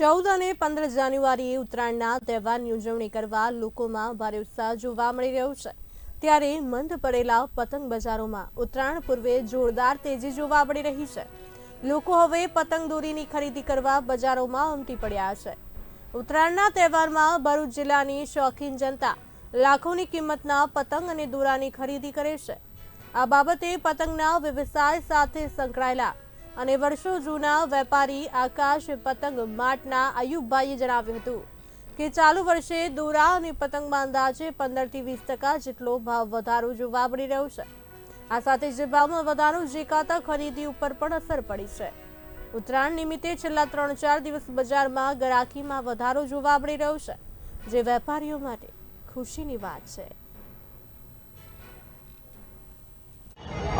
ચૌદ અને પંદર જાન્યુઆરીએ ઉત્તરાયણના તહેવારની ઉજવણી કરવા લોકોમાં ભારે ઉત્સાહ જોવા મળી રહ્યો છે. ત્યારે મંદ પડેલા પતંગ બજારોમાં ઉત્તરાયણ પૂર્વે જોરદાર તેજી જોવા મળી રહી છે. લોકો હવે પતંગ દોરીની ખરીદી કરવા બજારોમાં ઉમટી પડ્યા છે. ઉત્તરાયણના તહેવારમાં ભરૂચ જિલ્લાની શોખીન જનતા લાખોની કિંમતના પતંગ અને દોરાની ખરીદી કરે છે. આ બાબતે પતંગના વ્યવસાય સાથે સંકળાયેલા અને વર્ષો જૂના વેપારી આકાશ પતંગ માટના અયુબભાઈએ જણાવ્યું હતું કે ચાલુ વર્ષે દોરા અને પતંગમાં અંદાજે પંદરથી વીસ ટકા જેટલો ભાવ વધારો જોવા મળી રહ્યો છે. આ સાથે જે ભાવમાં વધારો જેકાતા ખરીદી ઉપર પણ અસર પડી છે. ઉત્તરાયણ નિમિત્તે છેલ્લા ત્રણ ચાર દિવસ બજારમાં ગરાકીમાં વધારો જોવા મળી રહ્યો છે, જે વેપારીઓ માટે ખુશીની વાત છે.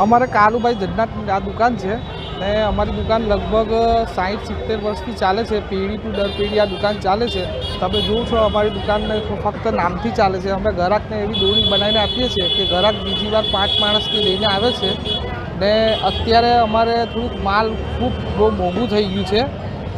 અમારે કાલુભાઈ જગન્નાથ આ દુકાન છે. ને અમારી દુકાન લગભગ સાઠ સિત્તેર વર્ષથી ચાલે છે. પેઢી ટુ દર પેઢી આ દુકાન ચાલે છે. તમે જોવો છો, અમારી દુકાનને ફક્ત નામથી ચાલે છે. અમે ગ્રાહકને એવી દોરી બનાવીને આપીએ છીએ કે ગ્રાહક બીજી વાર પાંચ માણસને લઈને આવે છે. ને અત્યારે અમારે થોડુંક માલ ખૂબ બહુ મોંઘું થઈ ગયું છે.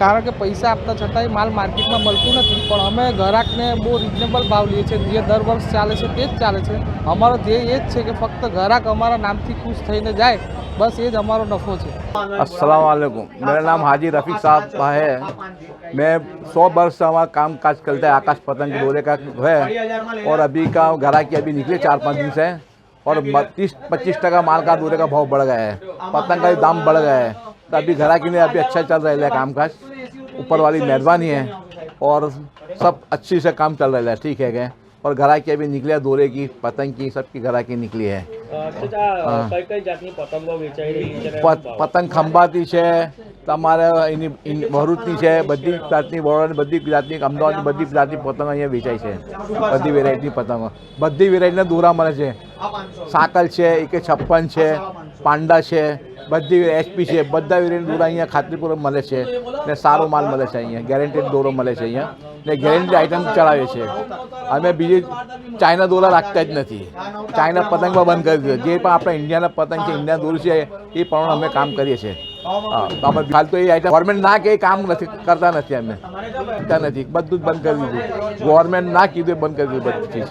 કારણ કે પૈસા આપતા છતાંય માલ માર્કેટમાં મળતું નથી. પણ અમે ગ્રાહકને બહુ રિઝનેબલ ભાવ લઈએ છીએ. જે દર વર્ષ ચાલે છે તે જ ચાલે છે. અમારો ધ્યેય એ જ છે કે ફક્ત ગ્રાહક અમારા નામથી ખુશ થઈને જાય. બસ એ જ અમારો નફો છે अस्सलाम वालेकुम मेरा नाम हाजी रफ़ीक साहब है मैं सौ वर्ष से हमारा काम काज करता है आकाश पतंग डोरे का है और अभी का ग्राहकी अभी निकले चार पाँच दिन से और तीस पच्चीस टका माल का डोरे का भाव बढ़ गया है पतंग का भी दाम बढ़ गया है तो अभी ग्राहकी में अभी अच्छा चल रहा है काम काज ऊपर वाली मेहरबानी है और सब अच्छी से काम चल रहा है ठीक है क्या और ग्राहकी अभी निकले डोरे की पतंग की सबकी ग्राहकी निकली है પતંગો ખંભાતી છે તમારે એની એની ભરૂચની છે બધી જાતની વડોદરાની બધી જાતની અમદાવાદની બધી જાતની પતંગ અહીંયા વેચાય છે. બધી વેરાયટીની પતંગો. બધી વેરાયટીના દોરા મળે છે. સાકલ છે એકે છપ્પન છે પાંડા છે. બધી એચપી છે, બધા યુરિયન દોરા અહીંયા ખાતરીપૂર્વક મળે છે ને સારો માલ મળે છે અહીંયા ગેરંટેડ દોરો મળે છે અહીંયા ને ગેરંટી આઇટમ ચડાવે છે. અમે બીજી ચાઇના દોરા રાખતા જ નથી. ચાઇના પતંગમાં બંધ કરી દીધો. જે પણ આપણા ઇન્ડિયાના પતંગ છે ઇન્ડિયા દોરી છે, એ પ્રમાણે અમે કામ કરીએ છીએ. અમે હાલ તો એ આઈટમ ગવર્મેન્ટ ના કે એ કામ નથી, કરતા નથી અમે. કરતા નથી. બધું જ બંધ કરી દીધું. ગવર્મેન્ટ ના કીધું બંધ કરી દીધું બધી.